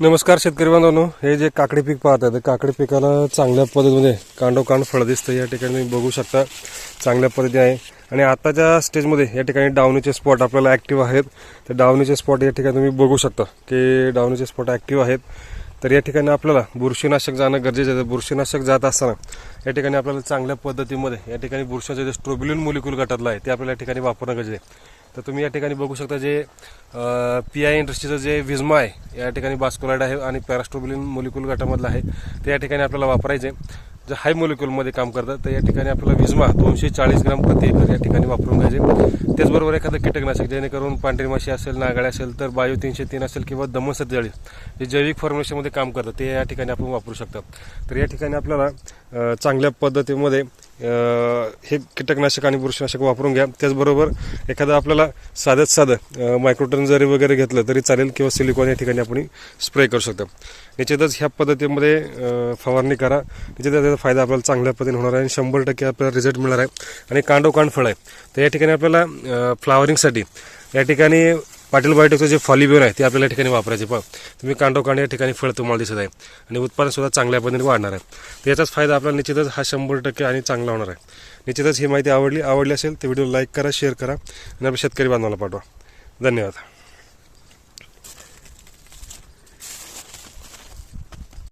नमस्कार शेतकरी बांधवांनो. हे जे काकडी पीक पाहत आहे काकडी पिकाला चांगल्या पद्धतीमध्ये कांडोकांड फळं दिसतं. या ठिकाणी तुम्ही बघू शकता चांगल्या पद्धती आहे. आणि आताच्या स्टेजमध्ये या ठिकाणी डावणीचे स्पॉट आपल्याला ॲक्टिव्ह आहेत. तर डावणीचे स्पॉट या ठिकाणी तुम्ही बघू शकता की डावणीचे स्पॉट ॲक्टिव्ह आहेत. तर या ठिकाणी आपल्याला बुरशीनाशक जाणं गरजेचं आहे. बुरशीनाशक जात असताना या ठिकाणी आपल्याला चांगल्या पद्धतीमध्ये या ठिकाणी बुरशाचे जे स्ट्रोबिलिन मोलिक्यूल गटातलं आहे ते आपल्याला या ठिकाणी वापरणं गरजेचं आहे. तर तुम्ही या ठिकाणी बघू शकता जे पी आय इंडस्ट्रीचं जे विजमा आहे या ठिकाणी बास्कोलाइड आहे आणि पॅरास्ट्रोबिलिन मोलिक्युल गटामधलं आहे. ते या ठिकाणी आपल्याला वापरायचे जे हाय मोलिक्युलमध्ये काम करतात तर या ठिकाणी आपल्याला विजमा दोनशे चाळीस ग्राम प्रति एकर या ठिकाणी वापरून घ्यायचे. त्याचबरोबर एखादं कीटकनाशक जेणेकरून पांढरी माशी असेल नागाळे असेल तर बायो तीनशे तीन असेल किंवा दमसत जळी जे जैविक फॉर्म्युलेशनमध्ये काम करतात ते या ठिकाणी आपण वापरू शकतात. तर या ठिकाणी आपल्याला चांगल्या पद्धतीमध्ये हे कीटकनाशक आणि बुरशीनाशक वापरून घ्या. त्याचबरोबर एखादं आपल्याला साधं साधं मायक्रोटन जरी वगैरे घेतलं तरी चालेल किंवा सिलिकॉन या ठिकाणी आपण स्प्रे करू शकतो. निश्चितच ह्या पद्धतीमध्ये फवारणी करा. निश्चितच त्याचा फायदा आपल्याला चांगल्या पद्धतीने होणार आहे आणि शंभर टक्के आपल्याला रिझल्ट मिळणार आहे. आणि कांडोकांड फळ आहे. तर या ठिकाणी आपल्याला फ्लावरिंगसाठी या ठिकाणी पाटील बायोटेकचं जे फॉलिब्युअर आहे ते आपल्याला या ठिकाणी वापरायचे. पण तुम्ही कांडोकांड या ठिकाणी फळ तुम्हाला दिसत आहे आणि उत्पादन सुद्धा चांगल्या पद्धतीने वाढणार आहे. तर याचाच फायदा आपल्याला निश्चितच हा शंभर टक्के आणि चांगला होणार आहे. निश्चितच ही माहिती आवडली आवडली असेल तर व्हिडिओ लाईक करा शेअर करा आणि आपल्या शेतकरी बांधवाला पाठवा. धन्यवाद.